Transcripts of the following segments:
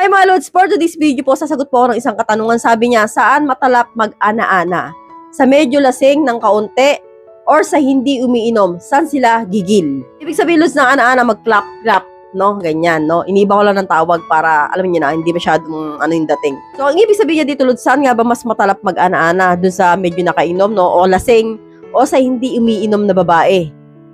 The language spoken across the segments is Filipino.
Hi mga Lods, for today's video po, sasagot po ako ng isang katanungan. Sabi niya, saan matalap mag-ana-ana? Sa medyo lasing ng kaunti or sa hindi umiinom? Saan sila gigil? Ibig sabihin, Lods, ng ana-ana, mag-clap-clap. No, ganyan, no? Iniba ko lang ng tawag para, alam niyo na, hindi masyadong ano yung dating. So, ang ibig sabihin niya dito, Lods, saan nga ba mas matalap mag-ana-ana? Dun sa medyo nakainom, no? O lasing, o sa hindi umiinom na babae?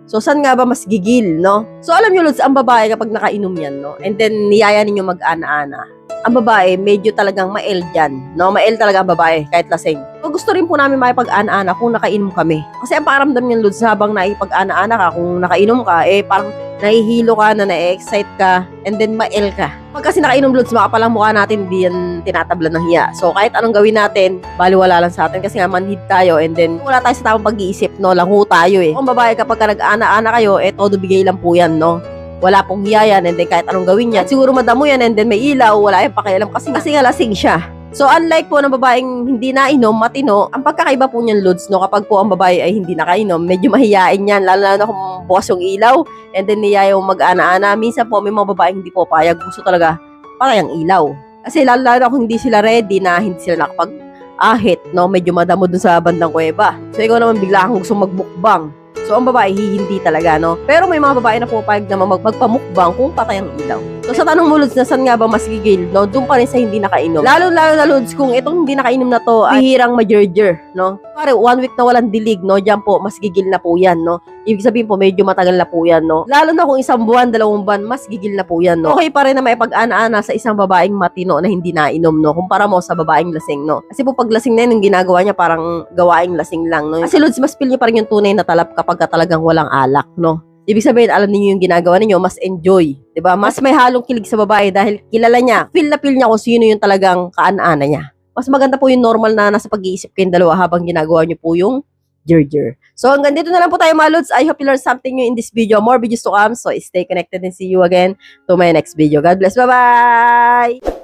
So, saan nga ba mas gigil, no? So, alam nyo, Lods, ang babae kapag nakainom yan, no? And then, niyaya ninyo mag-ana-ana. Ang babae, medyo talagang mael dyan, no? Mael talaga ang babae, kahit lasing. So, gusto rin po namin makipag-ana-ana kung nakainom kami. Kasi ang pakiramdam niyan, Lods, habang naipag-ana-ana ka, kung nakainom ka, eh, parang nahihilo ka na, na-excite ka, and then mael ka. Pag kasi nakainom, Lods, makapalang mukha natin, hindi yan tinatabla ng hiya. So, kahit anong gawin natin, baliwala lang sa atin kasi nga manhid tayo and then wala tayo sa tamang pag-iisip, no? Lango tayo eh. Kung babae kapag ka nag-ana-ana kayo, eh, todo bigay lang po yan, no? Wala pong hiya yan and then kahit anong gawin niya, siguro madamo yan and then may ilaw, wala yung pakialam kasi, kasi nga lasing siya. So, unlike po ng babaeng hindi nainom, matino, ang pagkakaiba po niyan, Lods, no? Kapag po ang babae ay hindi nakainom, medyo mahiyain yan, lalo na kung bukas yung ilaw, and then niyayaw mag-ana-ana. Minsan po, may mga babaeng hindi po payag, gusto talaga patay ang ilaw. Kasi lalo na kung hindi sila ready na hindi sila nakapag ahit, no? Medyo madamo dun sa bandang kuweba. So, ikaw naman bigla kang gusto magmukbang. So, ang babae, hindi talaga, no? Pero may mga babae na pupayag na mag magpamukbang kung patay ang ilaw. So, sa tanong mo, Lods, na saan nga ba mas gigil, no? Doon pa rin sa hindi nakainom. Lalo-lalo na, Lods, kung itong hindi nakainom na to, ay bihirang majorger, no? Pare, one week na walang dilig, no? Diyan po, mas gigil na po yan, no? Ibig sabihin po, medyo matagal na po yan, no? Lalo na kung isang buwan, dalawang buwan, mas gigil na po yan, no? Okay pa rin na may pag-ana-ana sa isang babaeng matino na hindi nainom, no? Kumpara mo sa babaeng lasing, no? Kasi po pag lasing na yun, yung ginagawa niya parang gawaing lasing lang, no? Kasi Lods, mas feel niyo pa rin yung tunay na talap kapag ka talagang walang alak, no? Ibig sabihin, alam niyo yung ginagawa ninyo, mas enjoy. 'di ba? Mas may halong kilig sa babae dahil kilala niya, feel na feel niya kung sino yung talagang kaana-ana niya. Mas maganda po yung normal na nasa pag-iisip kayong dalawa habang ginagawa niyo po yung jerjer. So hanggang dito na lang po tayo mga lods. I hope you learned something new in this video. More videos to come. So stay connected and see you again to my next video. God bless. Bye-bye!